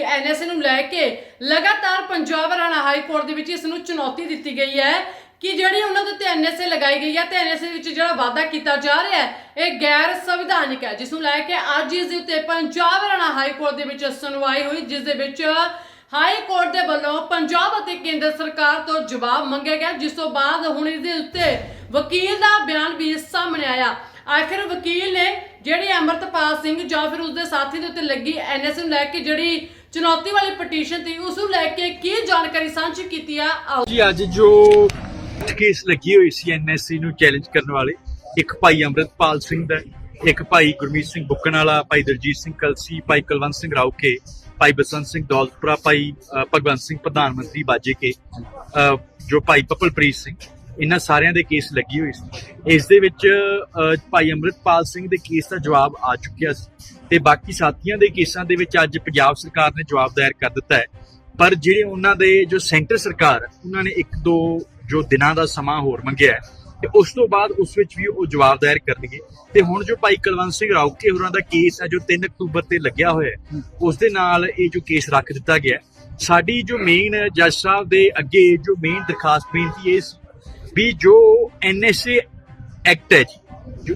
NSA ਨੂੰ ਲੈ ਕੇ ਲਗਾਤਾਰ ਪੰਜਾਬ ਹਰਿਆਣਾ ਹਾਈ ਕੋਰਟ ਦੇ ਵਿੱਚ ਇਸ ਨੂੰ ਚੁਣੌਤੀ ਦਿੱਤੀ ਗਈ ਹੈ ਕਿ ਜਿਹੜੀ ਉਹਨਾਂ ਦੇ ਉੱਤੇ ਐਨਐਸਏ ਲਗਾਈ ਗਈ ਹੈ ਤੇ ਐਨਐਸਏ ਵਿੱਚ ਜਿਹੜਾ ਵਾਅਦਾ ਕੀਤਾ ਜਾ ਰਿਹਾ ਹੈ, ਇਹ ਗੈਰ ਸੰਵਿਧਾਨਿਕ ਹੈ, ਜਿਸ ਨੂੰ ਲੈ ਕੇ ਅੱਜ ਇਸ ਦੇ ਉੱਤੇ ਪੰਜਾਬ ਹਰਿਆਣਾ ਹਾਈ ਕੋਰਟ ਦੇ ਵਿੱਚ ਸੁਣਵਾਈ ਹੋਈ, ਜਿਸ ਦੇ ਵਿੱਚ ਹਾਈ ਕੋਰਟ ਦੇ ਵੱਲੋਂ ਪੰਜਾਬ ਅਤੇ ਕੇਂਦਰ ਸਰਕਾਰ ਤੋਂ ਜਵਾਬ ਮੰਗਿਆ ਗਿਆ, ਜਿਸ ਤੋਂ ਬਾਅਦ ਹੁਣ ਇਸ ਦੇ ਉੱਤੇ ਵਕੀਲ ਦਾ ਬਿਆਨ ਵੀ ਸਾਹਮਣੇ ਆਇਆ। ਆਖਿਰ ਵਕੀਲ ਨੇ ਜਿਹੜੀ ਅਮਰਤਪਾਲ ਸਿੰਘ ਜਾਂ ਫਿਰ ਉਸਦੇ ਸਾਥੀ ਦੇ ਉੱਤੇ ਲੱਗੀ ਐਨਐਸ ਨੂੰ ਲੈ ਕੇ ਜਿਹੜੀ ਚੁਣੌਤੀ ਵਾਲੀ ਪਟੀਸ਼ਨ ਸੀ ਉਸ ਨੂੰ ਲੈ ਕੇ ਕੀ ਜਾਣਕਾਰੀ ਸਾਂਝੀ ਕੀਤੀ ਆ? ਆਓ। ਜੀ ਅੱਜ ਜੋ ਕੇਸ ਲੱਗੀ ਹੋਈ ਸੀ ਐਨਐਸਸੀ ਨੂੰ ਚੈਲੰਜ ਕਰਨ ਵਾਲੇ ਇੱਕ ਭਾਈ ਅੰਮ੍ਰਿਤਪਾਲ ਸਿੰਘ ਦਾ ਇੱਕ ਭਾਈ ਗੁਰਮੀਤ ਸਿੰਘ ਬੁੱਕਣ ਵਾਲਾ ਭਾਈ ਦਲਜੀਤ ਸਿੰਘ ਕਲਸੀ ਭਾਈ ਕੁਲਵੰਤ ਸਿੰਘ ਰਾਉਕੇ ਭਾਈ ਬਸੰਤ ਸਿੰਘ ਦੌਲਤਪੁਰਾ ਭਾਈ ਭਗਵੰਤ ਸਿੰਘ ਪ੍ਰਧਾਨ ਮੰਤਰੀ ਬਾਜੇ ਕੇ ਅ, ਜੋ ਭਾਈ ਪਪਲਪ੍ਰੀਤ ਸਿੰਘ ਇਹਨਾਂ ਸਾਰਿਆਂ ਦੇ ਕੇਸ ਲੱਗੀ ਹੋਈ ਸੀ। ਇਸ ਦੇ ਵਿੱਚ ਭਾਈ ਅੰਮ੍ਰਿਤਪਾਲ ਸਿੰਘ ਦੇ ਕੇਸ ਦਾ ਜਵਾਬ ਆ ਚੁੱਕਿਆ ਸੀ ਤੇ ਬਾਕੀ ਸਾਥੀਆਂ ਦੇ ਕੇਸਾਂ ਦੇ ਵਿੱਚ ਅੱਜ ਪੰਜਾਬ ਸਰਕਾਰ ਨੇ ਜਵਾਬ ਦਾਇਰ ਕਰ ਦਿੱਤਾ ਹੈ। ਪਰ ਜਿਹੜੇ ਉਹਨਾਂ ਦੇ ਜੋ ਸੈਂਟਰ ਸਰਕਾਰ, ਉਹਨਾਂ ਨੇ ਇੱਕ ਦੋ ਜੋ ਦਿਨਾਂ ਦਾ ਸਮਾਂ ਹੋਰ ਮੰਗਿਆ ਹੈ ਤੇ ਉਸ ਤੋਂ ਬਾਅਦ ਉਸ ਵਿੱਚ ਵੀ ਉਹ ਜਵਾਬ ਦਾਇਰ ਕਰਨਗੇ। ਤੇ ਹੁਣ ਜੋ ਭਾਈ ਕੁਲਵੰਤ ਸਿੰਘ ਰਾਉਕੇ ਹੋਰਾਂ ਦਾ ਕੇਸ ਹੈ, ਜੋ 3 ਅਕਤੂਬਰ ਤੇ ਲੱਗਿਆ ਹੋਇਆ ਹੈ, ਉਸ ਦੇ ਨਾਲ ਇਹ ਜੋ ਕੇਸ ਰੱਖ ਦਿੱਤਾ ਗਿਆ ਸਾਡੀ ਜੋ ਮੇਨ ਜੱਜ ਸਾਹਿਬ ਦੇ ਅੱਗੇ ਜੋ ਮੇਨ ਦਰਖਾਸਤ ਬੇਨਤੀ ਇਹ ਸੀ ਵੀ ਜੋ ਐਨਐਸਏ ਐਕਟ ਹੈ ਜੀ। ਜੋ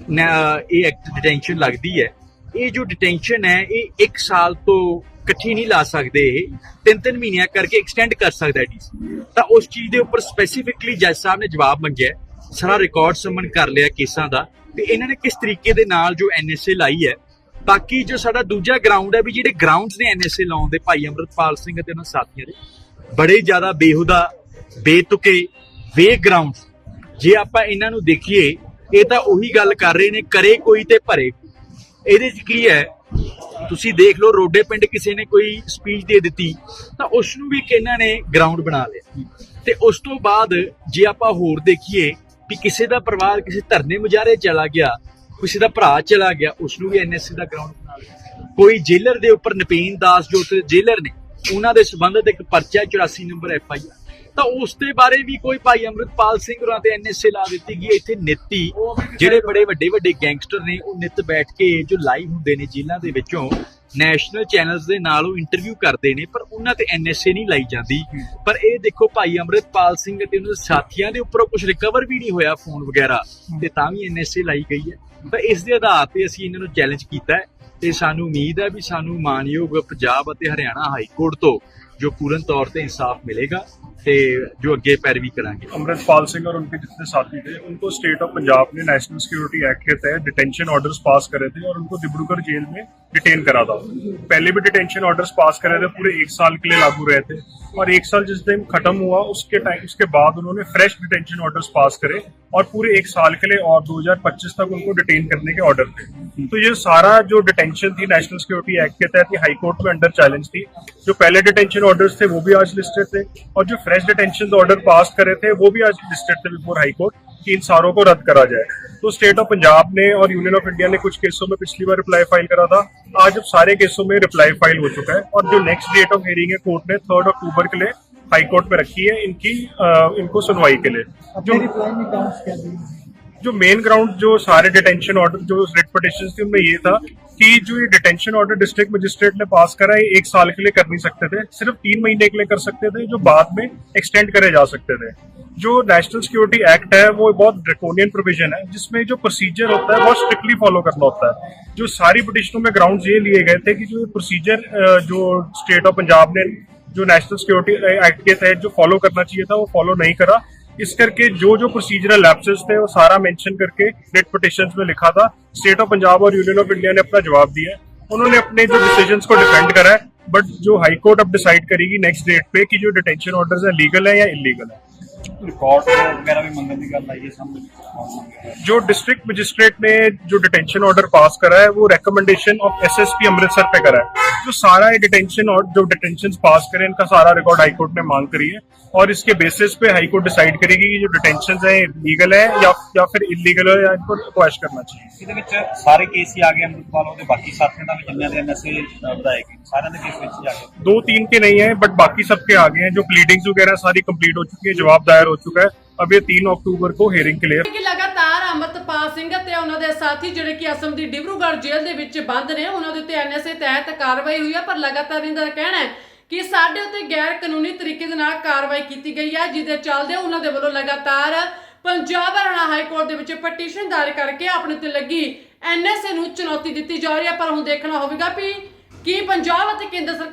ਇਹ ਐਕਟ ਡਿਟੈਂਸ਼ਨ ਲੱਗਦੀ ਹੈ। ਇਹ ਜੋ ਡਿਟੈਂਸ਼ਨ ਹੈ, ਇਹ 1 ਸਾਲ ਤੋਂ ਇਕੱਠੀ ਨਹੀਂ ਲਾ ਸਕਦੇ ਇਹ। ਤਿੰਨ ਤਿੰਨ ਮਹੀਨਿਆਂ ਕਰਕੇ ਐਕਸਟੈਂਡ ਕਰ ਸਕਦਾ ਹੈ ਡੀਸੀ ਤਾਂ ਉਸ ਚੀਜ਼ ਦੇ ਉੱਪਰ ਸਪੈਸੀਫਿਕਲੀ ਜੱਜ ਸਾਹਿਬ ਨੇ ਜਵਾਬ ਮੰਗਿਆ ਸਾਰਾ ਰਿਕਾਰਡ ਸਮਨ ਕਰ ਲਿਆ ਕੇਸਾਂ ਦਾ। ਤੇ ਇਹਨਾਂ ਨੇ ਕਿਸ ਤਰੀਕੇ ਦੇ ਨਾਲ ਜੋ ਐਨਐਸਏ ਲਾਈ ਹੈ। ਬਾਕੀ ਜੋ ਸਾਡਾ ਦੂਜਾ ਗਰਾਊਂਡ ਹੈ ਵੀ ਜਿਹੜੇ ਗਰਾਊਂਡਸ ਨੇ ਐਨਐਸਏ ਲਾਉਣ ਦੇ ਭਾਈ ਅੰਮ੍ਰਿਤਪਾਲ ਸਿੰਘ ਅਤੇ ਉਹਨਾਂ ਸਾਥੀਆਂ ਦੇ, ਬੜੇ ਜ਼ਿਆਦਾ ਬੇਹੁਦਾ, ਬੇਤੁਕੇ ਵੇ ਗਰਾਊਂਡ ਜੇ ਆਪਾਂ ਇਹਨਾਂ ਨੂੰ ਦੇਖੀਏ ਇਹ ਤਾਂ ਉਹੀ ਗੱਲ ਕਰ ਰਹੇ ਨੇ, ਕਰੇ ਕੋਈ ਤੇ ਭਰੇ। ਇਹਦੇ 'ਚ ਕੀ ਹੈ? ਤੁਸੀਂ ਦੇਖ ਲਓ, ਰੋਡੇ ਪਿੰਡ ਕਿਸੇ ਨੇ ਕੋਈ ਸਪੀਚ ਦੇ ਦਿੱਤੀ, ਤਾਂ ਉਸ ਨੂੰ ਵੀ ਕਿਹਨਾਂ ਨੇ ਗਰਾਊਂਡ ਬਣਾ ਲਿਆ। ਤੇ ਉਸ ਤੋਂ ਬਾਅਦ ਜੇ ਆਪਾਂ ਹੋਰ ਦੇਖੀਏ ਵੀ ਕਿਸੇ ਦਾ ਪਰਿਵਾਰ ਕਿਸੇ ਧਰਨੇ ਮੁਜ਼ਾਹਰੇ ਚਲਾ ਗਿਆ, ਕਿਸੇ ਦਾ ਭਰਾ ਚਲਾ ਗਿਆ ਉਸ ਨੂੰ ਵੀ ਐਨਐਸਸੀ ਦਾ ਗਰਾਊਂਡ ਬਣਾ ਲਿਆ। ਕੋਈ ਜੇਲਰ ਦੇ ਉੱਪਰ ਨਪੀਨ ਦਾਸ ਜੋ ਜੇਲਰ ਨੇ, ਉਹਨਾਂ ਦੇ ਸੰਬੰਧਿਤ ਇੱਕ ਪਰਚਾ 84 ਨੰਬਰ ਐਫ ਆਈ ਤਾਂ ਉਸ ਦੇ ਬਾਰੇ ਵੀ ਕੋਈ ਭਾਈ ਅੰਮ੍ਰਿਤਪਾਲ ਸਿੰਘ ਹੋਰਾਂ ਤੇ ਐਨਐਸਏ ਲਾ ਦਿੱਤੀ ਗਈ। ਇੱਥੇ ਨਿੱਤੀ ਜਿਹੜੇ ਬੜੇ ਵੱਡੇ ਵੱਡੇ ਗੈਂਗਸਟਰ ਨੇ ਉਹ ਨਿੱਤ ਬੈਠ ਕੇ ਜੋ ਲਾਈਵ ਹੁੰਦੇ ਨੇ ਜੇਲ੍ਹਾਂ ਦੇ ਵਿੱਚੋਂ ਨੈਸ਼ਨਲ ਚੈਨਲਸ ਦੇ ਨਾਲ ਉਹ ਇੰਟਰਵਿਊ ਕਰਦੇ ਨੇ ਪਰ ਉਹਨਾਂ ਤੇ ਐਨਐਸਏ ਨਹੀਂ ਲਾਈ ਜਾਂਦੀ। ਪਰ ਇਹ ਦੇਖੋ ਭਾਈ ਅੰਮ੍ਰਿਤਪਾਲ ਸਿੰਘ ਅਤੇ ਉਹਨਾਂ ਦੇ ਸਾਥੀਆਂ ਦੇ ਉੱਪਰੋਂ ਕੁਝ ਰਿਕਵਰ ਵੀ ਨਹੀਂ ਹੋਇਆ ਫੋਨ ਵਗੈਰਾ ਤੇ ਤਾਂ ਵੀ ਐਨਐਸਏ ਲਾਈ ਗਈ ਹੈ। ਤਾਂ ਇਸ ਦੇ ਆਧਾਰ ਤੇ ਅਸੀਂ ਇਹਨਾਂ ਨੂੰ ਚੈਲੰਜ ਕੀਤਾ ਹੈ ਤੇ ਸਾਨੂੰ ਉਮੀਦ ਹੈ ਵੀ ਸਾਨੂੰ ਮਾਨਯੋਗ ਪੰਜਾਬ ਅਤੇ ਹਰਿਆਣਾ ਹਾਈ ਕੋਰਟ ਤੋਂ ਜੋ ਪੂਰਨ ਤੌਰ ਤੇ ਇਨਸਾਫ ਮਿਲੇਗਾ। ਤੇ ਜੋ ਅੱਗੇ ਪੈਰਵੀ ਕਰਾਂਗੇ अमृतपाल सिंह और उनके जितने साथी थे उनको स्टेट ऑफ पंजाब ने नेशनल सिक्योरिटी एक्ट के तहत डिटेंशन ऑर्डर्स पास करे थे और उनको डिब्रूगढ़ जेल में डिटेन करा था पहले भी डिटेंशन ऑर्डर्स पास करे थे पूरे एक साल के लिए लागू रहे थे और एक साल जिस दिन खत्म हुआ, उसके टाइम उसके बाद उन्होंने फ्रेश डिटेंशन ऑर्डर्स पास करे और पूरे एक साल के लिए और 2025 तक उनको डिटेन करने के ऑर्डर थे। तो ये सारा जो डिटेंशन थी नेशनल सिक्योरिटी एक्ट के तहत हाई कोर्ट में अंडर चैलेंज थी। जो पहले डिटेंशन ऑर्डर्स थे, वो भी आज लिस्टेड थे। और जो फ्रेश डिटेंशन ऑर्डर पास करे थे, वो भी आज लिस्टेड थे बिफोर हाई कोर्ट कि इन सारों को रद्द करा जाए। तो स्टेट ऑफ़ पंजाब ने और यूनियन ऑफ़ इंडिया ने कुछ केसों में पिछली बार रिप्लाई फ़ाइल करा था। आज अब सारे केसों में रिप्लाई फाइल हो चुका है और जो नेक्स्ट डेट ऑफ हियरिंग है कोर्ट ने थर्ड अक्टूबर के लिए हाई कोर्ट में रखी है इनकी अ, इनको सुनवाई के लिए जो जो मेन ग्राउंड जो सारे डिटेंशन ऑर्डर जो रिट पटिशन थी, उनमें ये था कि जो ये डिटेंशन ऑर्डर डिस्ट्रिक्ट मजिस्ट्रेट ने पास करा है, एक साल के लिए कर नहीं सकते थे, सिर्फ़ तीन महीने के लिए कर सकते थे, जो बाद में एक्सटेंड करे जा सकते थे। जो नेशनल सिक्योरिटी एक्ट है, वो बहुत ड्रेकोनियन प्रोविज़न है, जिसमें जो प्रोसीजर होता है, बहुत स्ट्रिक्टली फॉलो करना होता है। जो सारी पिटिशनों में ग्राउंड ये लिए गए थे कि जो प्रोसीजर जो स्टेट ऑफ़ पंजाब ने जो नेशनल सिक्योरिटी एक्ट के तहत जो फॉलो करना चाहिए था, वो फॉलो नहीं करा। इस करके जो जो प्रोसीजरल लैप्सेस थे वो सारा मेंशन करके रिट पिटिशंस में लिखा था स्टेट ऑफ पंजाब और यूनियन ऑफ इंडिया ने अपना जवाब दिया है उन्होंने अपने जो डिसीजंस को डिफेंड करा है बट जो हाई कोर्ट अब डिसाइड करेगी नेक्स्ट डेट पे कि जो डिटेंशन ऑर्डर्स है लीगल है या इलीगल है ਰਿਕਾਰਡ ਵਗੈਰਾ ਵੀ ਮੰਗਣ ਦੀ ਗੱਲ ਆਈ ਹੈ ਸਾਹਮਣੇ जो डिस्ट्रिक्ट मजिस्ट्रेट ने जो डिटेंशन ऑर्डर पास करा है वो रिकमेंडेशन ऑफ एसएसपी अमृतसर पे करा है जो सारा ये डिटेंशन और जो डिटेंशन पास करे इनका सारा रिकॉर्ड हाईकोर्ट ने मांग करी है और इसके बेसिस पे हाईकोर्ट डिसाइड करेगी कि जो डिटेंशन है लीगल है या या फिर इलीगल है या इनको क्वेश करना चाहिए ਇਹਦੇ ਵਿੱਚ ਸਾਰੇ ਕੇਸ ਹੀ ਆ ਗਏ ਅੰਮ੍ਰਿਤਪਾਲ ਉਹਦੇ ਬਾਕੀ ਸਾਥੀਆਂ ਦਾ ਵੀ ਜਿੰਨਿਆਂ ਦੇ ਐਨਐਸਏ ਵਧਾਏ ਗਏ ਸਾਰਿਆਂ ਦੇ ਕੇਸ ਵਿੱਚ ਹੀ ਆ ਗਏ दो तीन के नहीं है बट बाकी सबके आगे हैं जो प्लीडिंग्स वगैरह सारी कंप्लीट हो चुकी है जवाब दायर हो चुका है अब ये तीन अक्टूबर को हेयरिंग के लिए ਕਿ ਲਗਾਤਾਰ ਅਮਰਤਪਾਲ ਅਮਰਤਪਾਲ ਸਿੰਘ ਤੇ ਉਹਨਾਂ ਦੇ ਸਾਥੀ ਜਿਹੜੇ ਕਿ ਅਸਮ ਦੀ ਡਿਬਰੂਗੜ੍ਹ ਜੇਲ੍ਹ ਦੇ ਵਿੱਚ ਬੰਦ ਨੇ ਉਹਨਾਂ ਦੇ ਉੱਤੇ ਐਨਐਸਏ ਤਹਿਤ ਕਾਰਵਾਈ ਹੋਈ ਹੈ ਪਰ ਲਗਾਤਾਰ ਇਹਨਾਂ ਦਾ ਕਹਿਣਾ ਹੈ ਕਿ ਸਾਡੇ ਉੱਤੇ ਗੈਰ ਕਾਨੂੰਨੀ ਤਰੀਕੇ ਦੇ ਨਾਲ ਕਾਰਵਾਈ ਕੀਤੀ ਗਈ ਹੈ ਜਿਹਦੇ ਚੱਲਦੇ ਉਹਨਾਂ ਦੇ ਵੱਲੋਂ ਲਗਾਤਾਰ ਪੰਜਾਬ ਹਰਿਆਣਾ ਹਾਈ ਕੋਰਟ ਦੇ ਵਿੱਚ ਪਟੀਸ਼ਨ ਦਾਇਰ ਕਰਕੇ ਆਪਣੇ ਤੇ ਲੱਗੀ ਐਨਐਸਏ ਨੂੰ ਚੁਣੌਤੀ ਦਿੱਤੀ ਜਾ ਰਹੀ ਹੈ ਪਰ ਹੁਣ ਦੇਖਣਾ ਹੋਵੇਗਾ ਵੀ ਕੀ ਪੰਜਾਬ ਅਤੇ ਕੇਂਦਰ ਸਰਕਾਰ